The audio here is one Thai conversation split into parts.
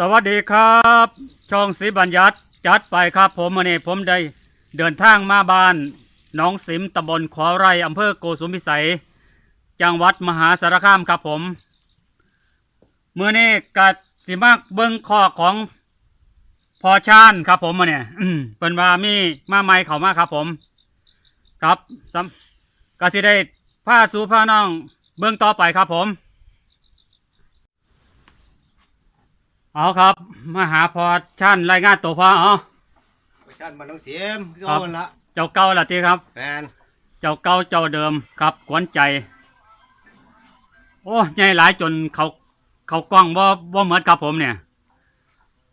สวัสดีครับ ช่องสีบัญญัติจัดไปครับ ผมวันนี้ผมได้เดินทางมาบ้านหนองสิมตำบลขวาไร่อำเภอโกสุมพิสัย จังหวัดมหาสารคามครับผมเมื่อนี้กัดสิมากเบิ้งคอของพอชานครับผมมาเนี่ยเป็นว่ามีมาใหม่เข้ามาครับผม ครับก็สิได้ผ้าสูผ้าน้องเบิ้งต่อไปครับผม เอาครับ มาหาพอชั่นรายงานตัวพอเอาไปชันมันต้องเสียมคือครับเอาละเจ้าเก่าละทีครับแฟนเจ้าเก่าเจ้าเดิมครับขวัญใจ โอ้ใหญ่หลายจนเขาเขากล้องบ่บ่เหมือนครับผมเนี่ย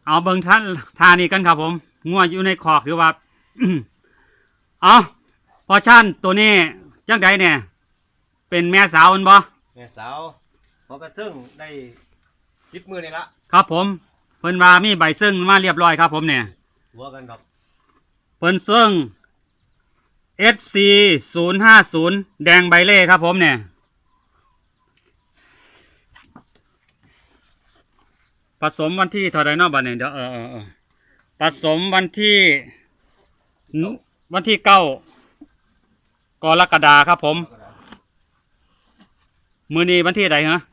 เอาเบิ่งท่านทานี่กันครับผมงัวอยู่ในคอกคือว่า เอาพอชั่นตัวนี้จังใดเนี่ย เป็นแม่สาวแมันบ่แม่สาวพอกระซึ่งได้จิบมือนี่ละ ครับผม เพิ่นมามีใบซึ่งมาเรียบร้อยครับ ผมเนี่ยหัวกันดอกเปิ้นซึ่ง SC 0 5 0แดงใบเล่ครับ ผมเนี่ยผสมวันที่เท่าไรเนาะบัดเนี่ยเดี๋ยวเออเออเออผสมวันที่นวันที่เก้ากรกฎาครับ ผม มือนี้วันที่ใดฮะนี่สิบเก้า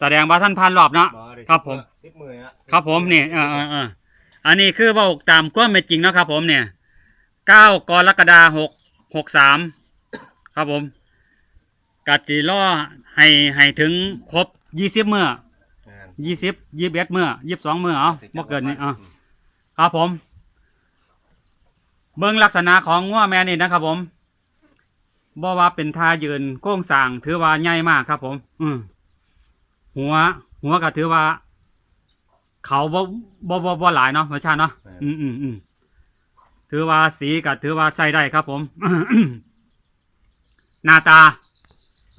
แสดงว่าท่านผ่านรอบเนาะได้ครับผม สิบมือนี่ละครับผมนี่เออเออเอออันนี้คือเว่าตามความเป็นจริงเนาะครับ ผมเนี่ยเก้ากรกฎาหกหกสามครับผมกัดจีล่อให้ให้ถึงครบยี่สิบเมื่อแม่นยี่สิบยี่สิบเอ็ดเมื่อยี่สิบสองเมื่อเอาสิบ่เกินนี้จัอะงหวัดครับผม เบื้องลักษณะของง้วแม่นี่นะครับ ผมบ่ว่าเป็นท่ายืนโค้งสร้างถือว่าใหญ่มากครับ ผม อืม หัว หัวก็ถือว่า เขาบ่บ่บ่บ่หลายเนาะประชาเนาะอืมอืมอืมถือว่าสีก็ถือว่าใส่ได้ครับ ผม หน้าตา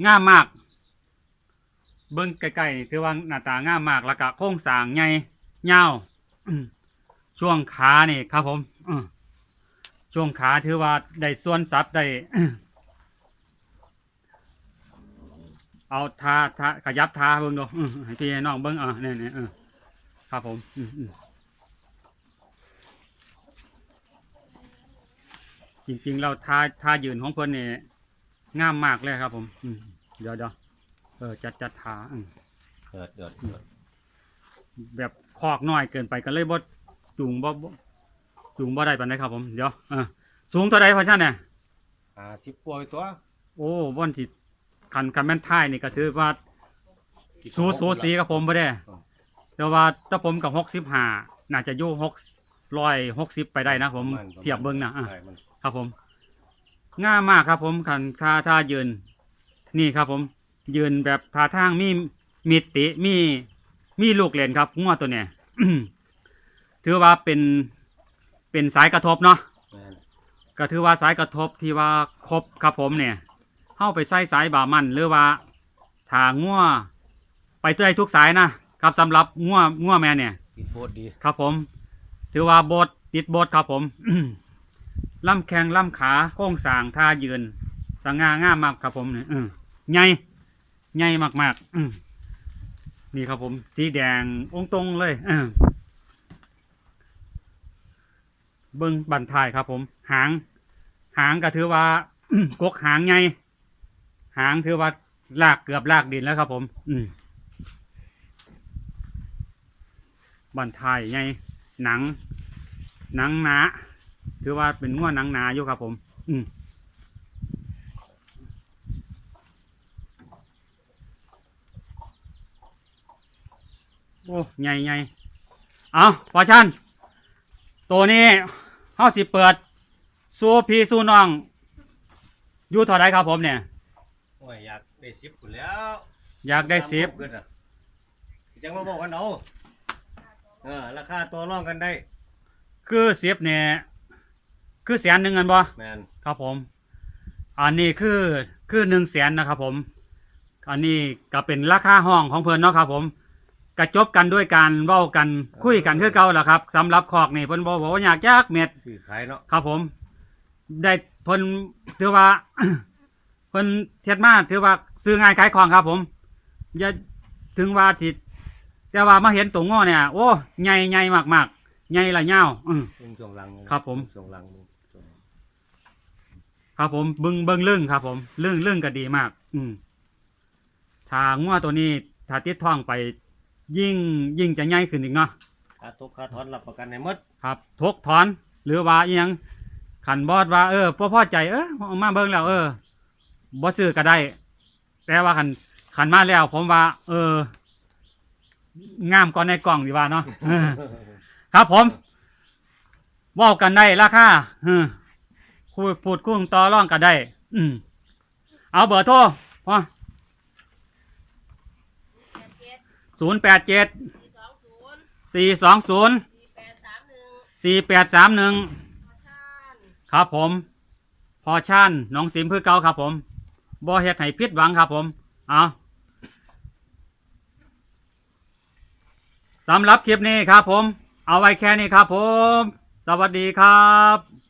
งามมาก เบิ้งใกล้ๆนี่ถือว่าหน้าตางามมากแล้วก็โค้งสร้างใหญ่ยาวอืมช่วงขานี่ครับผมอืมช่วงขาถือว่าได้ส่วนสับได้ เอาทาทาขยับทาเบิ่งดูอืมให้พี่ให้น้องเบิ่งอะนี่นี่เออครับผมอืมอืมจริงๆเราทาทายืนของเพิ่นนี่งามมากเลยครับผมอืมเดี๋ยวเดี๋ยวเออจัดจัดทาอืมเดือดเดือดเดือดแบบคอกน้อยเกินไปก็เลยบ่จูงบ่บ่จูงบ่ได้ปานใดครับผมเดี๋ยวเออสูงเท่าใดพ่อชันเนี่ยอ่าสิบกว่าตัว โอ้บ่อนที่ คันคันแม่นท้ายนี่ก็ถือว่าสูสูสีกับผมบ่ได้ แต่ว่าถ้าผมกับ65น่าจะอยู่6 160ไปได้นะผมประาณเทียบเบิ่งนะอะใช่มันครับผม ง่ามมากครับผมคันท่าท่ายืน นี่ครับผม ยืนแบบท่าทางมีมีติมีมีลูกเล่นครับงัวตัวเนี้ยถือว่าเป็นเป็นสายกระทบเนาะแม่นก็ถือว่าสายกระทบที่ว่าครบครับผมเนี่ย เข้าไปใส่สายบามันหรือว่าถางัวไปเตื้อยทุกสายนะครับสำหรับงัวงัวแม่เนี่ยติดโบดดีครับผม ถือว่าโบดติดโบดครับผมล่ำแข้งล่ำขาโค้งสร้างท่ายืนสง่างามมากครับผมเนี่ยอืมใหญ่ใหญ่มากๆอืมนี่ครับผมสีแดงองค์ตรงเลยอืมเบิ้งบันทายครับผม หาง หางก็ถือว่ากกหางไง หางถือว่าลากเกือบลากดินแล้วครับผม อืมบันทายไงหนัง หนังหนาถือว่าเป็นง้วหนังหนาอยู่ครับผม อืมโอ้ใหญ่ใหญ่เอาพอชันตัวนี้เขาสิเปิดสูพี่สู้น้อง อยู่เท่าไรครับผมเนี่ย โอ้ยอยากได้สิบคนแล้วอยากได้สิบตามครเกินอะจังมาบอกกันเอาเออราคาตัวร่องกันได้ คือสิบเนี่ยคือแสนหนึ่งเงินบ่แมนครับผม อันนี้คือคือหนึ่งแสนนะครับผม อันนี้ก็เป็นราคาห้องของเพิ่นเนาะครับผมกระจบกันด้วยการเว้ากันคุยกันคือเก่าแหละครับสำหรับคอกนี่เพิ่นบอกว่าอยากยากเม็ดสื่อขายเนาะครับผม ได้เพิ่นถือว่า เพิ่นเทียดมาถือว่าซื้อง่ายขายของครับ ผมอย่าถึงว่าที่แต่ว่ามาเห็นตัวง้อเนี่ย โอ้ใหญ่ใหญ่มากมากๆใหญ่ละยาวอืม เป็นช่วงหลังนี่ครับผม ช่วงหลังนี่ช่วงครับผมเบึงเบิงลึ่งครับ ผมลึ่งลึ่งก็ดีมาก อืมถ้าง้อตัวนี้ถ้าติดท้องไป ยิ่งยิ่งจะใหญ่ขึ้นอีกเนาะค่าทุกค่าถอนรับประกันให้หมดครับทกถอน หรือว่าอีหยังขันบอดว่าเออพ่อพอใจเออเอามาเบิ่งแล้วเออ บ่ซื้อก็ได้ แต่ว่าขันขันมาแล้ว ผมว่า เออ งามกว่าในกล่องดีกว่าเนาะเออครับผมเว่ากันได้ราคาเออคุยพูดคุยต่อร่องกันได้ อืม เอาเบอร์โทรพ่อศูนย์แปดเจ็ดสี่สองศูนย์สี่แปดสามหนึ่งครับผม พอชั่นน้องสิมพื่อเก่าครับผม บ่เฮ็ดให้ผิดหวังครับ ผมเอาสำหรับคลิปนี้ครับ ผม เอาไว้แค่นี้ครับ ผม สวัสดีครับ